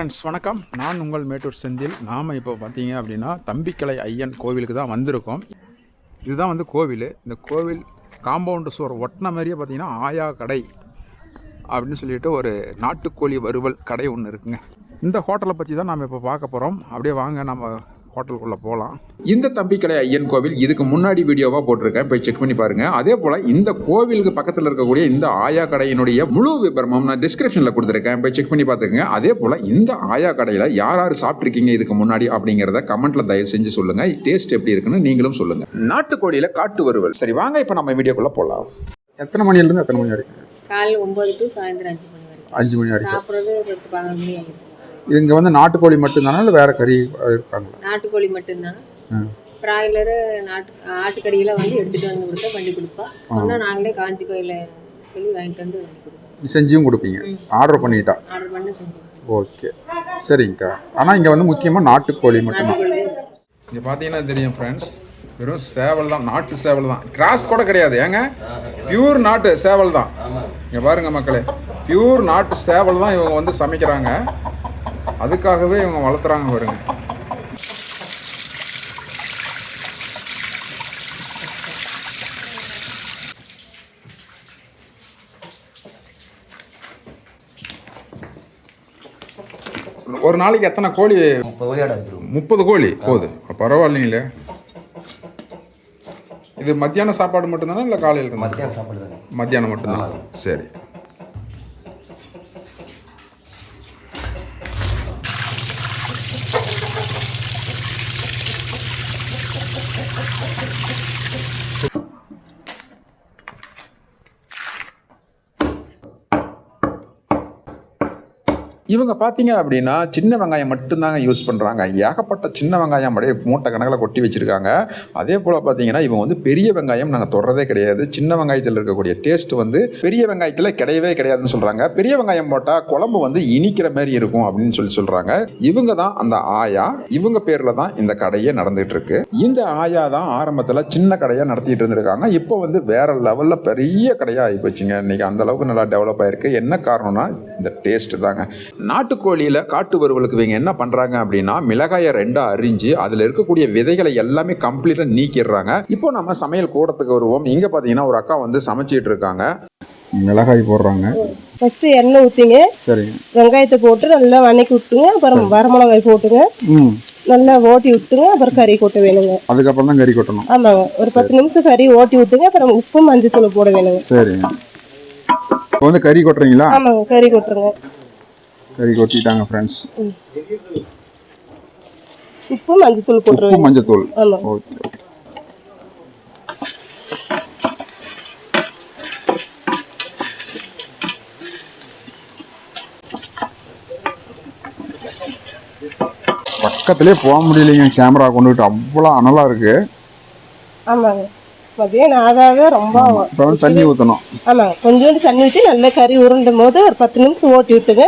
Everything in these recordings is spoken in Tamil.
ஃப்ரெண்ட்ஸ் வணக்கம். நான் உங்கள் மேட்டூர் செந்தில். நாம் இப்போ பார்த்தீங்க அப்படின்னா தம்பிக்கலை ஐயன் கோவிலுக்கு தான் வந்திருக்கோம். இதுதான் வந்து கோவில். இந்த கோவில் காம்பவுண்டு சுவர் ஒட்டின மாதிரியே பார்த்தீங்கன்னா ஆயா கடை அப்படின்னு சொல்லிட்டு ஒரு நாட்டுக்கோழி வறுவல் கடை ஒன்று இருக்குங்க. இந்த ஹோட்டலை பற்றி தான் நாம் இப்போ பார்க்க போகிறோம் அப்படியே வாங்க நம்ம ஹோட்டலுக்குள்ளே போகலாம் இந்த தம்பிக்கலை ஐயன் கோவில் இதுக்கு முன்னாடி வீடியோவாக போட்டிருக்கேன். போய் செக் பண்ணி பாருங்க. அதே போல் இந்த கோவிலுக்கு பக்கத்தில் இருக்கக்கூடிய இந்த ஆயா கடையினுடைய முழு விபரமும் நான் டிஸ்கிரிப்ஷனில் கொடுத்துருக்கேன். போய் செக் பண்ணி பார்த்துக்கங்க. அதே போல் இந்த ஆயா கடையில் யார் யார் சாப்பிட்ருக்கீங்க இதுக்கு முன்னாடி அப்படிங்கிறத கமெண்ட்ல தயவு செஞ்சு சொல்லுங்க. டேஸ்ட் எப்படி இருக்குன்னு நீங்களும் சொல்லுங்க. நாட்டுக்கோழியில் காட்டு வறுவல். சரி வாங்க இப்போ நம்ம வீடியோக்குள்ளே போகலாம் எத்தனை மணிலேருந்து எத்தனை மணி வரைக்கும்? காலைல ஒம்பது டு சாயந்தரம் அஞ்சு மணி வரைக்கும். அஞ்சு மணி வரைக்கும். சாப்பிட்றது பத்து பதினொரு மணி ஆகிடும் இங்கே வந்து நாட்டுக்கோழி மட்டும்தானா இல்லை வேறு கறி இருக்காங்களா? நாட்டுக்கோழி மட்டும்தான். பிராய்லரு நாட்டு ஆட்டுக்கறியெல்லாம் வந்து எடுத்துகிட்டு வந்து கொடுத்தா பண்ணி கொடுப்பா. சொன்னால் நாங்களே காஞ்சி கோயில சொல்லி வாங்கிட்டு வந்து பண்ணி கொடுப்போம். செஞ்சும் கொடுப்பீங்க. ஆர்டர் பண்ணிட்டா. ஆர்டர் பண்ணி செஞ்சு. ஓகே. சரிங்கக்கா. ஆனால் இங்கே வந்து முக்கியமாக நாட்டுக்கோழி மட்டும்தான். இங்கே பார்த்தீங்கன்னா தெரியும் ஃப்ரெண்ட்ஸ் வெறும் சேவல் தான் நாட்டு சேவல் தான். கிராஸ் கூட கிடையாது. ஏங்க? பியூர் நாட்டு சேவல் தான். இங்கே பாருங்க மக்களே. பியூர் நாட்டு சேவல் தான் இவங்க வந்து சமைக்கிறாங்க. அதுக்காகவே இவங்க வளர்த்துறாங்க பாருங்க. ஒரு நாளைக்கு எத்தனை கோழி? முப்பது கோழி போகுது பரவாயில்லைங்களே இது மத்தியான சாப்பாடு மட்டும்தானே இல்லை காலையில்? மத்தியானம் சாப்பாடு தானே மத்தியானம் மட்டும்தான். சரி. இவங்க பார்த்தீங்க அப்படின்னா சின்ன வெங்காயம் மட்டும்தாங்க யூஸ் பண்ணுறாங்க ஏகப்பட்ட சின்ன வெங்காயம் அப்படியே மூட்டை கணக்கில் கொட்டி வச்சுருக்காங்க. அதே போல் பார்த்தீங்கன்னா இவங்க வந்து பெரிய வெங்காயம் நாங்கள் தொடரதே கிடையாது. சின்ன வெங்காயத்தில் இருக்கக்கூடிய டேஸ்ட் வந்து பெரிய வெங்காயத்தில் கிடையவே கிடையாதுன்னு சொல்கிறாங்க பெரிய வெங்காயம் போட்டால் குழம்பு வந்து இனிக்கிற மாதிரி இருக்கும் அப்படின்னு சொல்லி சொல்கிறாங்க இவங்க தான் அந்த ஆயா. இவங்க பேரில் தான் இந்த கடையே நடந்துகிட்டு இருக்கு. இந்த ஆயா தான் ஆரம்பத்தில் சின்ன கடையாக நடத்திட்டு இருந்திருக்காங்க. இப்போ வந்து வேற லெவலில் பெரிய கடையாக ஆகி போச்சுங்க. இன்னைக்கு அந்த அளவுக்கு நல்லா டெவலப் ஆயிருக்கு. என்ன காரணம்னா இந்த டேஸ்ட் தாங்க. நாட்டுக்கோழியில் காட்டு வறுவலுக்கு இவங்க என்ன பண்ணுறாங்க அப்படின்னா மிளகாயை ரெண்டாக அரிஞ்சு அதில் இருக்கக்கூடிய விதைகளை எல்லாமே கம்ப்ளீட்டாக நீக்கிடுறாங்க. இப்போ நம்ம சமையல் கூடத்துக்கு வருவோம். இங்கே பார்த்தீங்கன்னா ஒரு அக்கா வந்து சமைச்சிட்டு இருக்காங்க. மிளகாய் போடுறாங்க. ஃபஸ்ட்டு எண்ணெய் ஊற்றிங்க சரிங்க வெங்காயத்தை போட்டு நல்லா வதக்கி விட்டுங்க. அப்புறம் வரமிளகாய் போட்டுங்க. நல்லா ஓட்டி விட்டுங்க. அப்புறம் கறி கொட்ட வேணுங்க. அதுக்கப்புறம் தான் கறி கொட்டணும். ஆமாங்க. ஒரு பத்து நிமிஷம் கறி ஓட்டி விட்டுங்க. அப்புறம் உப்பு மஞ்சத்தூள் போட வேணுங்க. சரிங்க இப்போ வந்து கறி கொட்டுறீங்களா? ஆமாங்க. கறி கொட்டுருங்க கறி கொட்டிட்டாங்க ஃப்ரெண்ட்ஸ் உப்பு மஞ்சத்தூள் உப்பு போட்டுருவேங்க மஞ்சத்தூள். ஓகே பக்கத்துலேயே போக முடியலைங்க கேமரா கொண்டுகிட்டு அவ்வளோ அனலாக இருக்கு. ஆமாங்க. மதியானம் ஆகாக ரொம்ப தண்ணி ஊற்றணும் ஆமாங்க கொஞ்சோண்டு தண்ணி ஊற்றி நல்லா கறி உருண்டும் போது ஒரு பத்து நிமிஷம் ஓட்டி விட்டுங்க.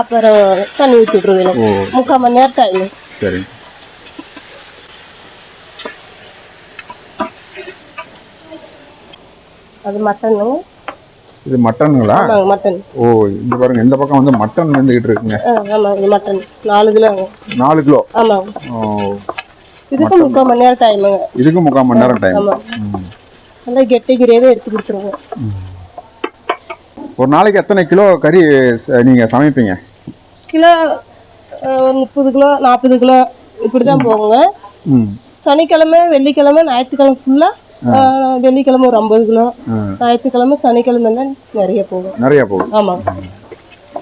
அப்புறம் தண்ணி ஊற்றி விட்டுருவேங்க. ஓ. முக்கால் மணி நேரம் டைம் சரி. அது மட்டனுங்க. இது மட்டனுங்களா? மட்டன். ஓ இந்த பாருங்க இந்த பக்கம் வந்து மட்டன் வந்துகிட்டு இருக்குங்க. ஆ ஆமாங்க மட்டன். நாலு கிலோங்க நாலு கிலோ? ஆமாங்க. ஓ. இதுக்கு முக்கால் மணி நேரம் டைமுங்க இதுக்கு முக்கால் மணி நேரம் டைம் ஆமாம் நல்லா கெட்டி கிரேவே எடுத்து கொடுத்துருவோம். ஒரு நாளைக்கு எத்தனை கிலோ கறி ச- நீங்க சமைப்பீங்க? கிலோ முப்பது கிலோ நாற்பது கிலோ இப்படி தான் போகுங்க. சனிக்கிழமை வெள்ளிக்கிழமை ஞாயிற்றுக்கிழமை ஃபுல்லாக வெள்ளிக்கிழமை ஒரு ஐம்பது கிலோ ஞாயிற்றுக்கிழமை சனிக்கிழமை தான் நிறைய போகும். நிறைய போகும். ஆமாம்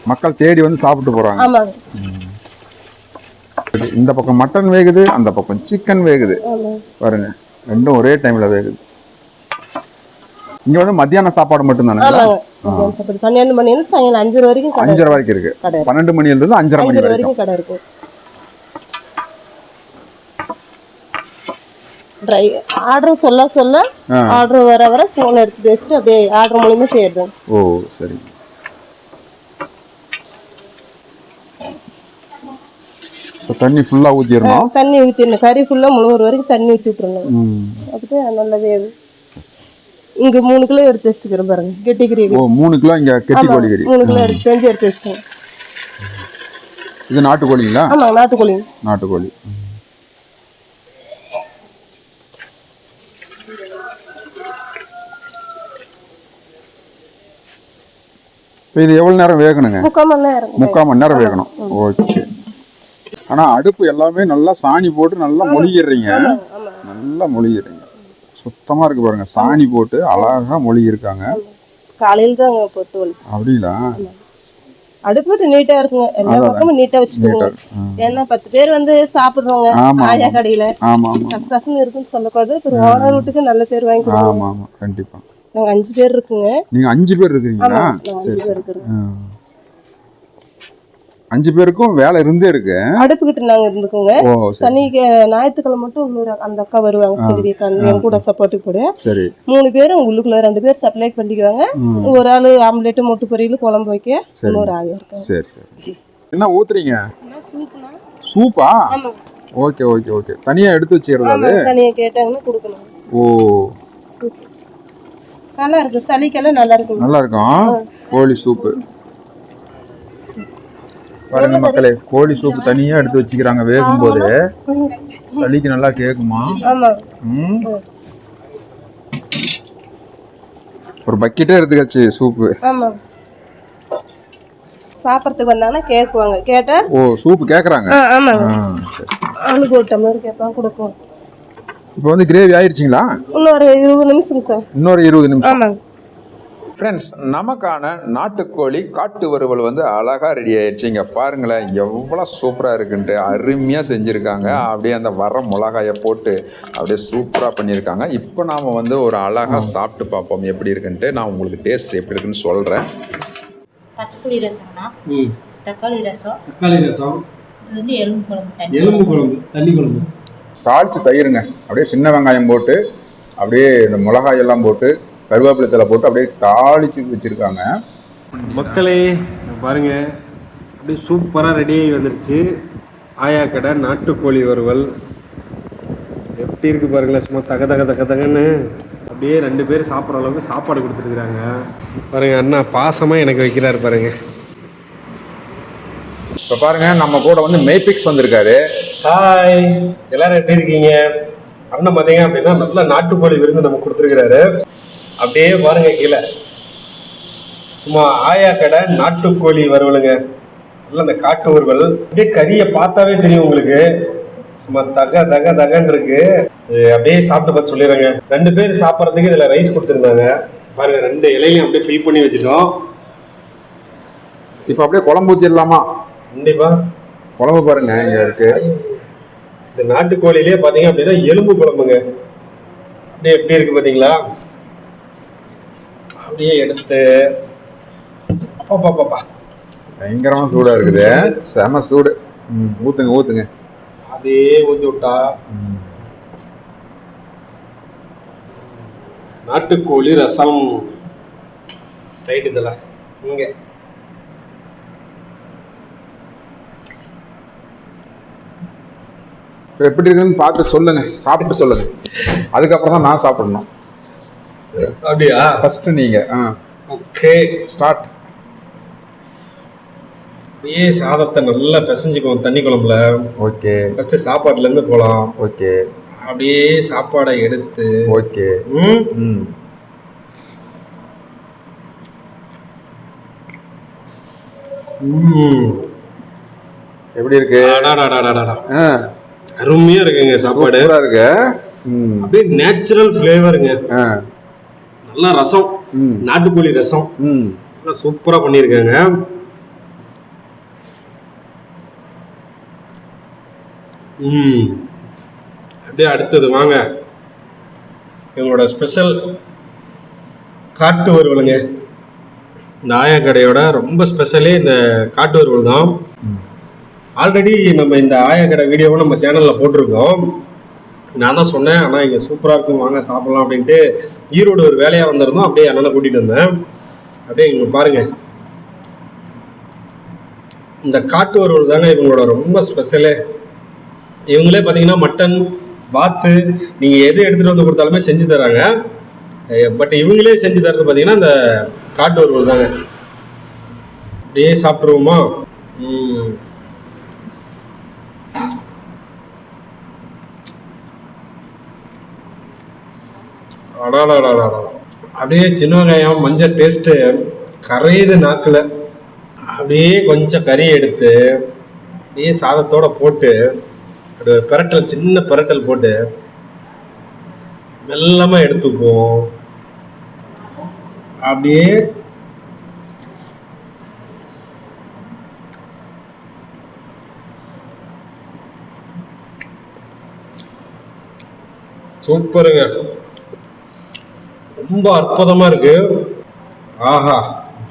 மக்கள் தேடி வந்து சாப்பிட்டு போறாங்க. ஆமாங்க இந்த பக்கம் மட்டன் வேகுது அந்த பக்கம் சிக்கன் வேகுது. பாருங்க ரெண்டும் ஒரே டைம்ல வேகுது. இங்க வந்து மத்தியான சாப்பாடு மத்தியானம் சாப்பாடு. பன்னெண்டு மணிலேருந்து சாயங்காலம் அஞ்சரை வரைக்கும் அஞ்சரை வரைக்கும் இருக்கு. பன்னெண்டு மணில இருந்து அஞ்சரை மணி வரைக்கும். கடை இருக்கு. ட்ரை ஆர்டர் சொல்ல சொல்ல ஆர்டர் வர வர ஃபோன் எடுத்து பேசிட்டு அப்படியே ஆர்டர் மூலியமா செய்யறது. ஓ சரி. தண்ணி ஃபுல்லா ஊத்திடணும்? தண்ணி ஊற்றிடணும் கறி ஃபுல்லாக முழுகிற வரைக்கும் தண்ணி ஊற்றி விட்டுருணும் ம். அப்படி நல்லா வேவு இங்க மூணு கிலோ எடுத்து வச்சுக்கிறேன் பாருங்க. கெட்டி கிரேவி ஓ மூணு கிலோ இங்க கெட்டி கோழி கறி மூணு கிலோ எடுத்து செஞ்சு எடுத்து வச்சுக்கோங்க இது நாட்டுக்கோழிங்களா? ஆமாங்க நாட்டுக்கோழி. நாட்டுக்கோழி. இது எவ்வளோ நேரம் வேகணுங்க? முக்கால் மணி நேரம் முக்கால் மணி நேரம் வேகணும். ஓகே. ஆனால் அடுப்பு எல்லாமே நல்லா சாணி போட்டு நல்லா மொழிகிடுறீங்க. நல்லா மொழிகிடுறீங்க. சுத்தமாக இருக்கு பாருங்க. சாணி போட்டு அழகாக மொழிகிருக்காங்க காலையில் தான் பொட்டு வலி அப்படிங்களா அடுப்பு நீட்டா இருக்குங்க. எல்லா பக்கமும் நீட்டா வச்சுக்கோங்க. ஏன்னா பத்து பேர் வந்து சாப்பிடுறவங்க ஆமா, ஆயா கடையில. ஆமாம் ஆமாம் கச கசன்னு இருக்குன்னு சொல்லக்கூடாது. அப்புறம் ஓனர் வீட்டுக்கு நல்ல பேர் வாங்கி கொடுக்கணும். ஆமாம் ஆமாம் கண்டிப்பாக நாங்க அஞ்சு பேர் இருக்குங்க. நீங்கள் அஞ்சு பேர் இருக்கிறீங்களா? நாங்க அஞ்சு பேர் இருக்கிறோம். அஞ்சு பேருக்கும் வேலை இருந்தே இருக்கு. அடுப்பு கிட்ட நாங்க இருந்துக்கோங்க. சனி ஞாயிற்றுக்கிழமை மட்டும் இன்னொரு அந்த அக்கா வருவாங்க செல்வி என் கூட சப்போர்ட்டுக்கு கூட சரி. மூணு பேரும் உள்ளுக்குள்ள ரெண்டு பேர் சப்ளை பண்ணிக்குவாங்க. ஒரு ஆளு ஆம்லெட்டு முட்டு பொரியல் குழம்பு வைக்க இன்னொரு ஆயா இருக்காங்க சரி சரி. என்ன ஊத்துறீங்க? சூப்பா? Okay okay okay. தனியாக எடுத்து வச்சுக்கிறது அது? தனியா கேட்டாங்கன்னா கொடுக்கணும் ஓ. நல்லா இருக்கு. சளிக்கெல்லாம் நல்லா இருக்குங்க. நல்லா இருக்கும் கோழி சூப்பு. பாருங்க மக்களே கோழி சூப்பு தனியாக எடுத்து வச்சுக்கிறாங்க வேகும்போது. சளிக்கு நல்லா கேட்குமா ஒரு பக்கெட்டே எடுத்துக்காச்சு சூப்பு. சாப்பிட்றதுக்கு வந்தாங்கன்னா கேட்குவாங்க கேட்டா? ஓ சூப்பு கேட்குறாங்க ஆமாங்க ஆளுக்கு ஒரு டம்ளர் கேட்பாங்க கொடுப்போம் இப்போ வந்து கிரேவி ஆயிடுச்சிங்களா இன்னொரு இருபது நிமிஷம் சார். இன்னொரு இருபது நிமிஷம். ஆமாங்க ஃப்ரெண்ட்ஸ் நமக்கான நாட்டுக்கோழி காட்டு வறுவல் வந்து அழகாக ரெடி ஆயிடுச்சு இங்கே பாருங்களேன் எவ்வளோ சூப்பராக இருக்குன்ட்டு அருமையாக செஞ்சுருக்காங்க. அப்படியே அந்த வர மிளகாயை போட்டு அப்படியே சூப்பராக பண்ணியிருக்காங்க. இப்போ நாம் வந்து ஒரு அழகாக சாப்பிட்டு பார்ப்போம் எப்படி இருக்குன்ட்டு. நான் உங்களுக்கு டேஸ்ட் எப்படி இருக்குன்னு சொல்கிறேன் பச்சைப்புளி ரசம்னா ம். தக்காளி ரசம். தக்காளி ரசம். இது வந்து எலும்பு குழம்பு தண்ணி. எலும்பு குழம்பு தண்ணி குழம்பு. தாளிச்சு தயிருங்க. அப்படியே சின்ன வெங்காயம் போட்டு அப்படியே இந்த மிளகாய் எல்லாம் போட்டு கருவேப்பிலை தலை போட்டு அப்படியே தாளிச்சு வச்சிருக்காங்க. மக்களே பாருங்க. அப்படியே சூப்பராக ரெடி ஆகி வந்துருச்சு. ஆயா கடை நாட்டுக்கோழி வறுவல். எப்படி இருக்கு பாருங்களேன் சும்மா தக தக தக தகன்னு. அப்படியே ரெண்டு பேர் சாப்பிட்ற அளவுக்கு சாப்பாடு கொடுத்துருக்குறாங்க. பாருங்க அண்ணா பாசமாக எனக்கு வைக்கிறாரு பாருங்க. இப்போ பாருங்க நம்ம கூட வந்து மேபிக்ஸ் வந்திருக்காரு. ஹாய் எல்லாரும் எப்படி இருக்கீங்க? அண்ணன் பார்த்தீங்க அப்படின்னா நல்ல நாட்டுக்கோழி விருந்து நமக்கு கொடுத்துருக்கிறாரு. அப்படியே பாருங்க கீழே. சும்மா ஆயா கடை நாட்டுக்கோழி வறுவலுங்க நல்ல அந்த காட்டு வறுவல் அப்படியே கறியை பார்த்தாவே தெரியும் உங்களுக்கு. சும்மா தக தக தகன்னு இருக்கு. அப்படியே சாப்பிட்டு பார்த்து சொல்லிடுறேங்க. ரெண்டு பேர் சாப்பிட்றதுக்கு இதில் ரைஸ் கொடுத்துருந்தாங்க. பாருங்க ரெண்டு இலையிலையும் அப்படியே ஃபில் பண்ணி வச்சுட்டோம். இப்போ அப்படியே குழம்பு ஊற்றிடலாமா கண்டிப்பா. குழம்பு பாருங்க இங்க இருக்கு. இந்த நாட்டுக்கோழிலே பார்த்தீங்க அப்படின்னா எலும்பு குழம்புங்க. அப்படியே எப்படி இருக்கு பார்த்தீங்களா அப்படியே எடுத்து பாப்பா பயங்கரமா சூடா இருக்குது. செம சூடு. ஊத்துங்க ஊத்துங்க. அதே ஊற்றி விட்டா. நாட்டுக்கோழி ரசம். ரைட் இதில் இங்கே. எப்படி இருக்குன்னு பார்த்து சொல்லுங்க. சாப்பிட்டு சொல்லுங்க. அதுக்கப்புறம் தான் நான் சாப்பிடணும். அப்படியா? ஃபர்ஸ்ட் நீங்க ஓகே ஸ்டார்ட் அப்படியே சாதத்தை நல்லா பிசைஞ்சுக்குவோம் தண்ணி குழம்புல. ஓகே ஃபஸ்ட்டு சாப்பாட்டுலேருந்து போகலாம் ஓகே அப்படியே சாப்பாடை எடுத்து. ஓகே ம்? எப்படி இருக்கு அருமையா இருக்குங்க சாப்பாடு இருக்கு? ம் அப்படியே நேச்சுரல் ஃப்ளேவருங்க ஆ நல்லா ரசம் நாட்டுக்கோழி ரசம். சூப்பரா பண்ணியிருக்காங்க ம். அப்படியே அடுத்தது வாங்க. எங்களோட ஸ்பெஷல் காட்டு வறுவலுங்க. இந்த ஆயா கடையோட ரொம்ப ஸ்பெஷலே இந்த காட்டு வறுவல் தான். ஆல்ரெடி நம்ம இந்த ஆயா கடை வீடியோவை நம்ம சேனலில் போட்டிருக்கோம். நான் தான் சொன்னேன் ஆனால் இங்கே சூப்பராக இருக்கும் வாங்க சாப்பிட்லாம் அப்படின்ட்டு ஈரோடு ஒரு வேலையாக வந்திருந்தோம். அப்படியே அண்ணனை கூட்டிகிட்டு வந்தேன். அப்படியே இங்கே பாருங்கள் இந்த காட்டு வறுவல் தாங்க இவங்களோட ரொம்ப ஸ்பெஷலே இவங்களே பார்த்தீங்கன்னா மட்டன் வாத்து நீங்கள் எது எடுத்துகிட்டு வந்து கொடுத்தாலுமே செஞ்சு தராங்க. பட் இவங்களே செஞ்சு தரது பார்த்தீங்கன்னா இந்த காட்டு வறுவல் தாங்க. அப்படியே சாப்பிட்ருவோமா அடாடாடாடா அப்படியே சின்ன வெங்காயம் மஞ்சள் டேஸ்ட்டு கரையுது நாக்கில். அப்படியே கொஞ்சம் கறி எடுத்து அப்படியே சாதத்தோட போட்டு ஒரு பிரட்டல் சின்ன பிரட்டல் போட்டு மெல்லமாக எடுத்துக்குவோம். அப்படியே சூப்பருங்க. ரொம்ப அற்புதமா இருக்கு. ஆஹா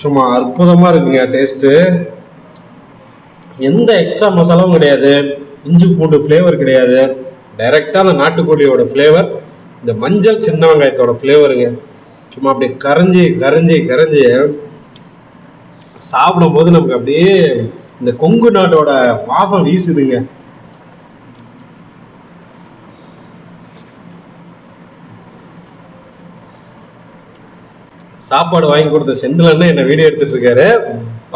சும்மா அற்புதமா இருக்குங்க டேஸ்ட்டு எந்த எக்ஸ்ட்ரா மசாலாவும் கிடையாது. இஞ்சி பூண்டு ஃப்ளேவர் கிடையாது. டைரெக்டாக அந்த நாட்டுக்கோழியோட ஃப்ளேவர் இந்த மஞ்சள் சின்ன வெங்காயத்தோட ஃப்ளேவருங்க சும்மா அப்படியே கரைஞ்சி கரைஞ்சி கரைஞ்சி சாப்பிடும்போது நமக்கு அப்படியே இந்த கொங்கு நாட்டோட வாசம் வீசுதுங்க. சாப்பாடு வாங்கி கொடுத்த செந்தில் அண்ணன் என்ன வீடியோ எடுத்துட்டு இருக்காரு.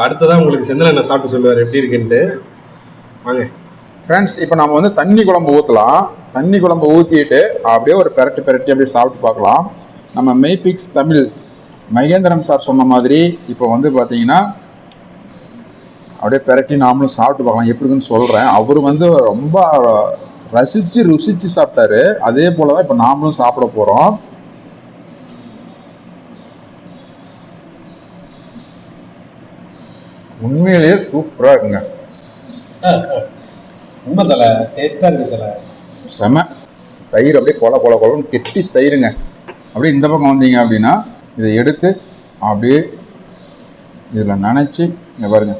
அடுத்ததான் உங்களுக்கு செந்தில் அண்ணன் சாப்பிட்டு சொல்லுவார் எப்படி இருக்குன்ட்டு. வாங்க. ஃப்ரெண்ட்ஸ் இப்போ நம்ம வந்து தண்ணி குழம்பு ஊற்றலாம் தண்ணி குழம்பு ஊற்றிட்டு அப்படியே ஒரு பெரட்டு பெரட்டி அப்படியே சாப்பிட்டு பார்க்கலாம். நம்ம மெய்பிக்ஸ் தமிழ். மகேந்திரன் சார் சொன்ன மாதிரி இப்போ வந்து பார்த்தீங்கன்னா அப்படியே பெரட்டி நாமளும் சாப்பிட்டு பார்க்கலாம். எப்படி இருக்குன்னு சொல்கிறேன் அவர் வந்து ரொம்ப ரசித்து ருசித்து சாப்பிட்டாரு. அதே போல் தான் இப்போ நாமளும் சாப்பிட போகிறோம் உண்மையிலேயே சூப்பராக இருக்குங்க. உண்மை தலை டேஸ்டா இருக்கு தலை. செம. தயிர் அப்படியே கொல கொல கொலன்னு கெட்டி தயிருங்க. அப்படியே இந்த பக்கம் வந்தீங்க அப்படின்னா இதை எடுத்து அப்படியே இதில் நனைச்சி இங்கே பாருங்க.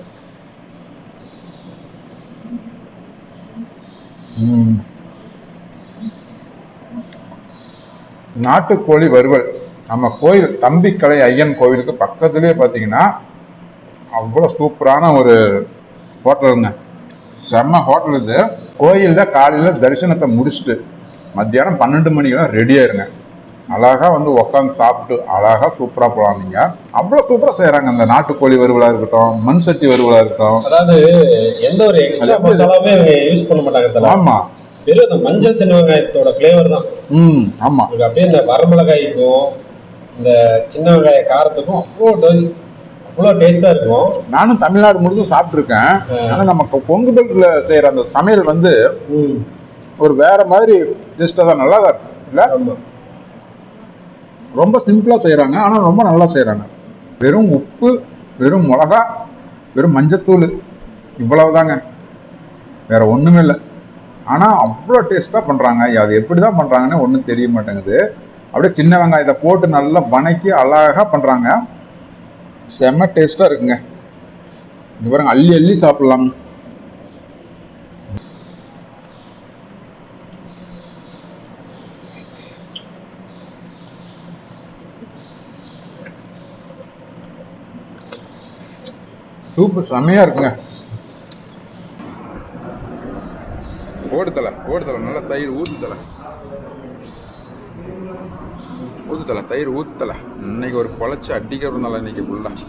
நாட்டுக்கோழி வறுவல். நம்ம கோயில் தம்பிக்கலை ஐயன் கோவிலுக்கு பக்கத்துலேயே பார்த்தீங்கன்னா அவ்வளோ சூப்பரான ஒரு ஹோட்டலுங்க செம்ம ஹோட்டல் இது. கோயிலில் காலையில் தரிசனத்தை முடிச்சுட்டு மத்தியானம் பன்னெண்டு மணிக்கெல்லாம் ரெடியாக இருங்க. அழகாக வந்து உட்காந்து சாப்பிட்டு அழகாக சூப்பராக போகலாம் நீங்கள் அவ்வளோ சூப்பராக செய்கிறாங்க அந்த நாட்டுக்கோழி வறுவலாக இருக்கட்டும் மண் சட்டி வறுவலாக இருக்கட்டும். அதாவது எந்த ஒரு எக்ஸ்ட்ரா அவங்க யூஸ் பண்ண மாட்டாங்க ஆமாம் வெறும் அந்த மஞ்சள் சின்ன வெங்காயத்தோட ஃப்ளேவர் தான். ம் ஆமாம் அப்படியே இந்த வரமிளகாய்க்கும் இந்த சின்ன வெங்காய காரத்துக்கும் அவ்வளோ டேஸ்ட் அவ்வளோ டேஸ்டா இருக்கும். நானும் தமிழ்நாடு முழுதும் சாப்பிட்ருக்கேன் ஆனால் நம்ம கொங்கு பெல்ட்டில் செய்கிற அந்த சமையல் வந்து ஒரு வேற மாதிரி டேஸ்ட்டாக தான். நல்லா தான் இல்லை ரொம்ப சிம்பிளாக செய்கிறாங்க ஆனால் ரொம்ப நல்லா செய்கிறாங்க வெறும் உப்பு வெறும் மிளகா வெறும் மஞ்சத்தூள். இவ்வளவுதாங்க. வேற ஒன்றுமே இல்லை. ஆனால் அவ்வளோ டேஸ்ட்டாக பண்ணுறாங்க அது எப்படி தான் பண்ணுறாங்கன்னு ஒன்றும் தெரிய மாட்டேங்குது. அப்படியே சின்ன வெங்காயத்தை போட்டு நல்லா வணக்கி அழகாக பண்ணுறாங்க செம்ம டேஸ்ட்டாக இருக்குங்க. இங்கே பாருங்க அள்ளி அள்ளி சாப்பிட்லாம் சூப்பர் செம்மையாக இருக்குங்க. ஓடுதலை ஓடுதலை நல்லா தயிர் ஊற்றுதலை ஊற்றுதலை தயிர் ஊற்றலை இன்னைக்கு ஒரு குழச்சி அடிக்கிறதுனால இன்னைக்கு ஃபுல்லாக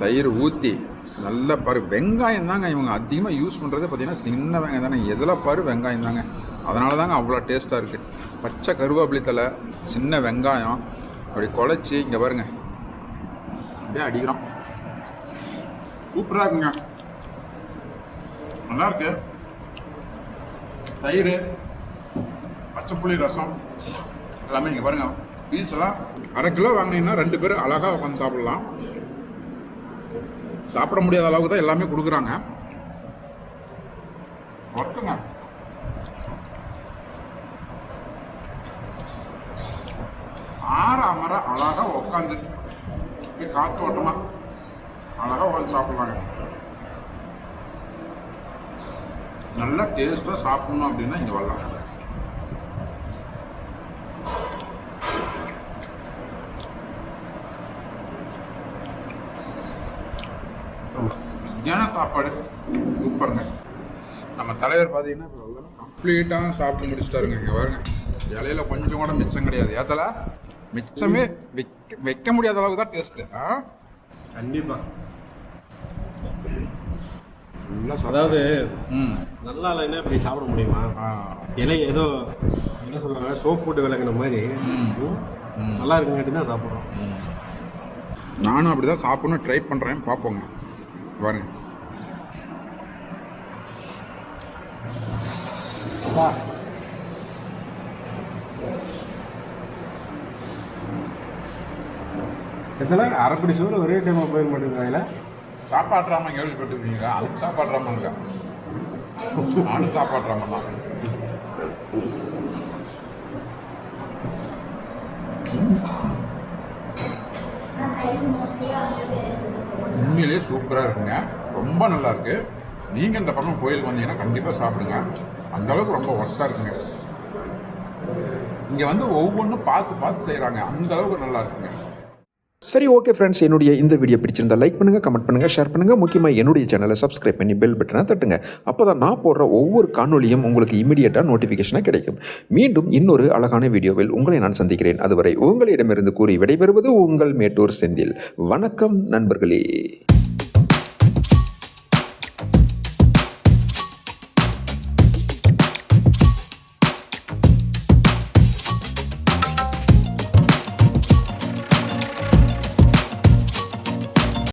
தயிர் ஊற்றி நல்ல பாரு. வெங்காயம் தாங்க இவங்க அதிகமாக யூஸ் பண்ணுறதே பார்த்தீங்கன்னா சின்ன வெங்காயம் தானே எதில் பாரு? வெங்காயம் தாங்க. அதனால தாங்க அவ்வளோ டேஸ்ட்டாக இருக்குது பச்சை கருவேப்பிலை தலை சின்ன வெங்காயம். அப்படி குழச்சி இங்கே பாருங்க. அப்படியே அடிக்கிறோம். சூப்பராக இருக்குங்க. நல்லா இருக்கு. தயிர் பச்சைப்புளி ரசம் எல்லாமே இங்கே பாருங்க. பீஸ் எல்லாம் அரை கிலோ வாங்கினீங்கன்னா ரெண்டு பேரும் அழகாக உட்காந்து சாப்பிடலாம். சாப்பிட முடியாத அளவுக்கு தான் எல்லாமே கொடுக்குறாங்க. ஒர்க்குங்க ஆற அமர அழகாக உட்காந்து காற்று ஓட்டமாக அழகாக உட்காந்து சாப்பிட்லாங்க. நல்லா டேஸ்ட்டாக சாப்பிடணும் அப்படின்னா இங்கே வரலாம். மத்தியான சாப்பாடு சூப்பருங்க. நம்ம தலைவர் பார்த்தீங்கன்னா இப்போ கம்ப்ளீட்டாக சாப்பிட்டு முடிச்சிட்டாருங்க. இங்கே பாருங்க. இலையில கொஞ்சம் கூட மிச்சம் கிடையாது. ஏத்தல? மிச்சமே வைக்க வைக்க முடியாத அளவுக்கு தான் டேஸ்ட்டு ஆ? கண்டிப்பாக அதாவது நல்லா இல்லைன்னா இப்படி சாப்பிட முடியுமா? இலை ஏதோ என்ன சொல்கிறாங்க சோப் போட்டு விளக்குன மாதிரி. ம், நல்லா இருக்குங்காட்டி தான் சாப்பிட்றோம். நானும் அப்படி தான் சாப்பிடணும் ட்ரை பண்ணுறேன் பார்ப்போங்க பாருங்க எத்தனை அரைப்படி சோறு ஒரே டைமாக போயிட சாப்பாடு ராமன் கேள்விப்பட்டிருக்கீங்க. அதுக்கு சாப்பாடுறாம இருக்கா நானும் சாப்பாடுறாம தான். உண்மையிலே சூப்பராக இருக்குங்க. ரொம்ப நல்லா இருக்கு. நீங்கள் இந்த பக்கம் கோயிலுக்கு வந்தீங்கன்னா கண்டிப்பாக சாப்பிடுங்க. அந்த அளவுக்கு ரொம்ப ஒர்த்தாக இருக்குங்க. இங்கே வந்து ஒவ்வொன்றும் பார்த்து பார்த்து செய்கிறாங்க அந்த அளவுக்கு நல்லா இருக்குங்க. சரி ஓகே ஃப்ரெண்ட்ஸ் என்னுடைய இந்த வீடியோ பிடிச்சிருந்தா லைக் பண்ணுங்கள் கமெண்ட் பண்ணுங்கள் ஷேர் பண்ணுங்கள் முக்கியமாக என்னுடைய சேனலை சப்ஸ்கிரைப் பண்ணி பெல் பட்டனை தட்டுங்க. அப்போ தான் நான் போடுற ஒவ்வொரு காணொலியும் உங்களுக்கு இமீடியட்டாக நோட்டிஃபிகேஷனாக கிடைக்கும். மீண்டும் இன்னொரு அழகான வீடியோவில் உங்களை நான் சந்திக்கிறேன். அதுவரை உங்களிடமிருந்து கூறி விடைபெறுவது உங்கள் மேட்டூர் செந்தில். வணக்கம் நண்பர்களே.